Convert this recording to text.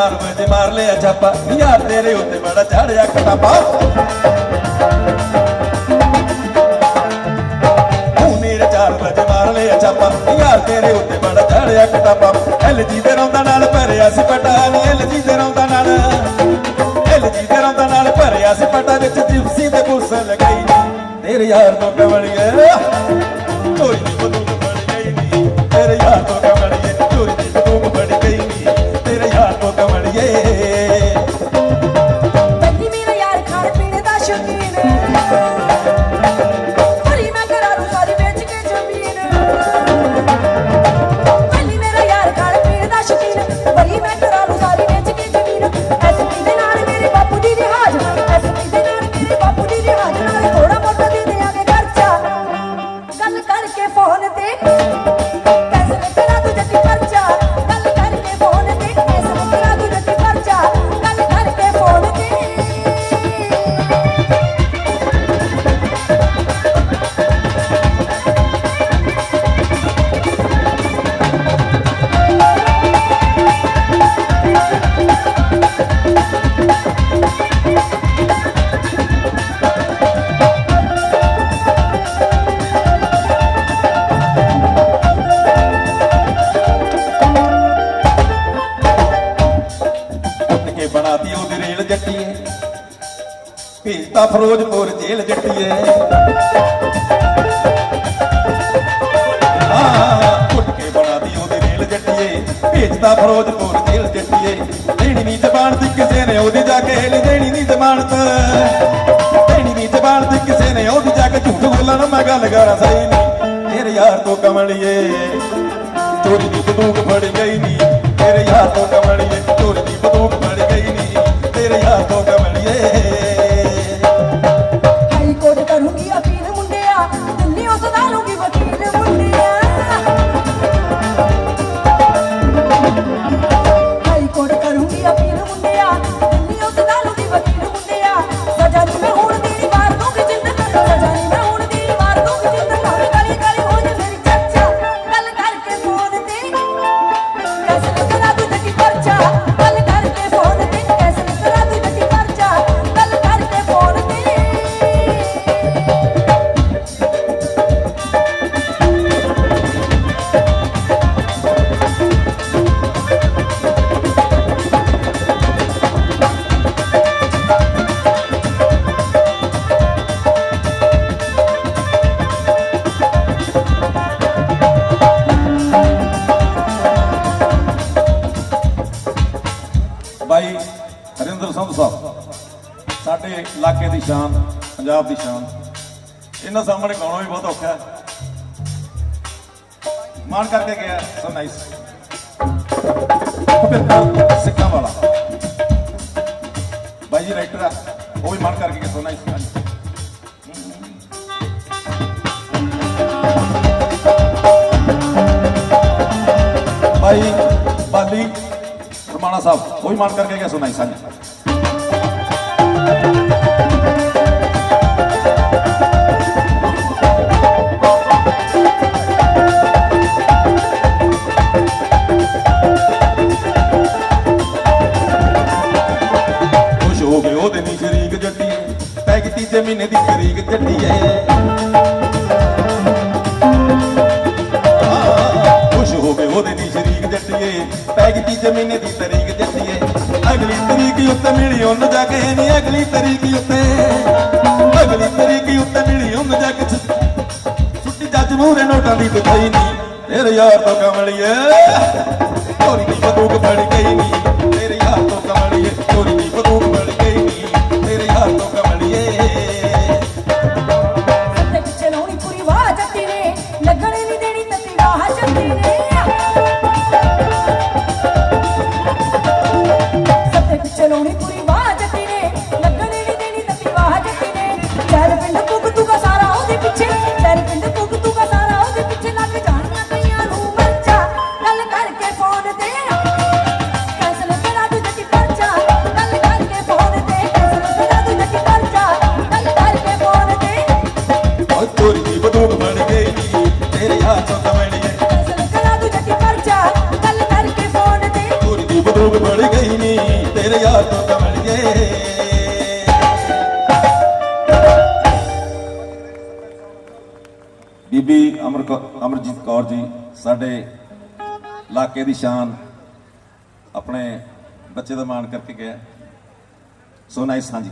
ਯਾਰ ਮੈਂ ਤੇ ਮਾਰ ਲਿਆ ਜਾਪਾ। ਯਾਰ, ਤੇਰੇ ਉੱਤੇ ਬੜਾ ਚੜਿਆ ਕਟਾਪਾ ਤੂੰ ਮੇਰੇ ਚਾਰ ਵਜੇ ਮਾਰ ਲਿਆ ਜਾਪਾ। ਯਾਰ, ਤੇਰੇ ਉੱਤੇ ਬੜਾ ਚੜਿਆ ਕਟਾਪਾ ਐਲ ਜੀ ਦੇ ਰੌਂਦਾ ਨਾਲ ਭਰਿਆ ਸੀ ਪਟਾ ਐਲ ਜੀ ਦੇ ਰੌਂਦਾ ਨਾਲ। ਐਲ ਜੀ ਦੇ ਰੌਂਦਾ ਨਾਲ ਭਰਿਆ ਸੀ ਪਟਾ ਵਿੱਚ, ਜਿਪਸੀ ਤੇ ਬੁਰਸ ਲਗਾਈ। ਤੇਰੇ ਯਾਰ ਤੋਂ ਕਵਲੀਏ ਕੋਈ ਬਣਾਤੀ ਰੇਲ ਜੱਟੀਏ। ਭੇਜਤਾ ਫਿਰੋਜ਼ਪੁਰ ਜੇਲ੍ਹ ਜੱਟੀਏ। ਉੱਠ ਕੇ ਬਣਾਤੀ ਉਹਦੀ ਰੇਲ ਜੱਟੀਏ। ਭੇਜਤਾ ਫਿਰੋਜ਼ਪੁਰ ਜੇਲ੍ਹ ਜੱਟੀਏ। ਦੇਣੀ ਨਹੀਂ ਜ਼ਬਾਨ ਦੀ ਕਿਸੇ ਨੇ ਉਹਦੀ ਜਾ ਕੇ ਹਿੱਲ, ਦੇਣੀ ਨਹੀਂ ਜ਼ਬਾਨਤ ਦੇਣੀ ਨਹੀਂ ਜ਼ਬਾਨ ਦੀ ਕਿਸੇ ਨੇ ਉਹਦੀ ਜਾ ਕੇ ਝੂਠ ਬੋਲਣ, ਮੈਂ ਗੱਲ ਕਰਾਂ ਸਹੀ ਨਹੀਂ। ਤੇਰੇ ਯਾਰ ਤੋਂ ਕਮਲੀਏ, ਚੋਰੀ ਦੀ ਬੰਦੂਕ ਫੜ ਗਈ ਨੀ। ਤੇਰੇ ਯਾਰ ਤੋਂ ਕਮਲੀਏ, ਚੋਰੀ ਦੀ ਬੰਦੂਕ ਤੋਂ ਦੀ ਸ਼ਾਨ, ਪੰਜਾਬ ਦੀ ਸ਼ਾਨ। ਇਹਨਾਂ ਸਾਹਮਣੇ ਗਾਉਣਾ ਵੀ ਬਹੁਤ ਔਖਾ ਹੈ। ਮਾਣ ਕਰਕੇ ਗਿਆ ਸੋ ਨਾਈਸ ਭੁਪਿੰਦਰ ਸਿੱਕਾਂ ਵਾਲਾ। ਬਾਈ ਜੀ ਰਾਈਟਰ ਆ। ਉਹ ਵੀ ਮਾਣ ਕਰਕੇ ਗਿਆ ਸੋ ਨਾਈਸ ਭਾਈ ਬਾਲੀ ਰਮਾਣਾ ਸਾਹਿਬ, ਉਹ ਵੀ ਮਾਣ ਕਰਕੇ ਗਿਆ ਸੁਣਾਈ ਨਾਈਸ ਤੈ ਮਹੀਨੇ ਦੀ ਤਰੀਕ ਜੱਟੀਏ ਆਹ, ਖੁਸ਼ ਹੋ ਉਹਦੇ ਨੀ ਸ਼ਰੀਕ ਜੱਟੀਏ ਤੈ ਕੀਤੀ ਤੇ ਮਹੀਨੇ ਦੀ ਤਰੀਕ ਜੱਟੀਏ। ਅਗਲੀ ਤਰੀਕ ਉੱਤੇ ਮਿਲੀ ਉਹਨੂੰ ਜਾ ਕੇ ਨੀ ਅਗਲੀ ਤਰੀਕ ਉੱਤੇ। ਅਗਲੀ ਤਰੀਕ ਉੱਤੇ ਮਿਲੀ ਉਹਨੂੰ ਜਾ ਕੇ ਛੁੱਟੀ। ਜੱਜ ਮੂਹਰੇ ਨੋਟਾਂ ਦੀ ਦਿਖਾਈ ਨੀ। ਤੇਰੇ ਯਾਰ ਤੋਂ ਕਮਲੀਏ ਚੋਰੀ ਦੀ ਬੰਦੂਕ ਫੜ ਗਈ ਨੀ। ਤੇਰੇ ਯਾਰ ਤੋਂ ਕਮਲੀਏ ਚੋਰੀ ਦੀ ਅਮਰ ਕੌ- ਅਮਰਜੀਤ ਕੌਰ ਜੀ, ਸਾਡੇ ਇਲਾਕੇ ਦੀ ਸ਼ਾਨ ਆਪਣੇ ਬੱਚੇ ਦਾ ਮਾਣ ਕਰਕੇ ਗਿਆ ਸੋ ਨਾਈਸ ਹਾਂਜੀ।